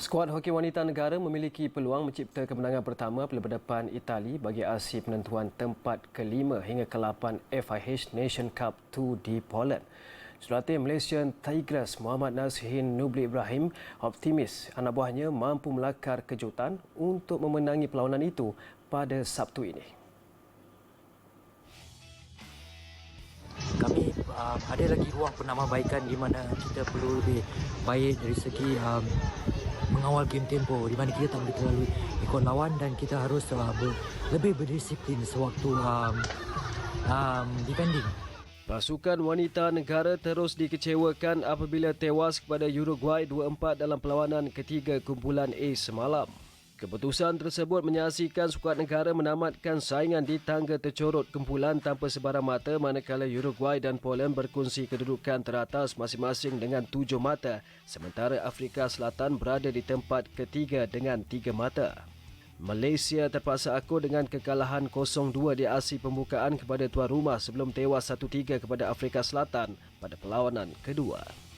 Skuad hoki wanita negara memiliki peluang mencipta kemenangan pertama berdepan Itali bagi aksi penentuan tempat kelima hingga ke-8 FIH Nation Cup 2 di Poland. Jurulatih Malaysian Tigers Muhammad Nasihin Nubli Ibrahim optimis anak buahnya mampu melakar kejutan untuk memenangi perlawanan itu pada Sabtu ini. kami um, ada lagi ruang penambahbaikan di mana kita perlu lebih baik dari segi um, mengawal game tempo di mana kita tak boleh terlalu ikut lawan dan kita harus uh, ber, lebih berdisiplin sewaktu um, um, defending. Pasukan wanita negara terus dikecewakan apabila tewas kepada Uruguay 2-4 dalam perlawanan ketiga kumpulan A semalam. Keputusan tersebut menyaksikan skuad negara menamatkan saingan di tangga tercorot kumpulan tanpa sebarang mata manakala Uruguay dan Poland berkongsi kedudukan teratas masing-masing dengan tujuh mata sementara Afrika Selatan berada di tempat ketiga dengan tiga mata. Malaysia terpaksa akur dengan kekalahan 0-2 di aksi pembukaan kepada tuan rumah sebelum tewas 1-3 kepada Afrika Selatan pada perlawanan kedua.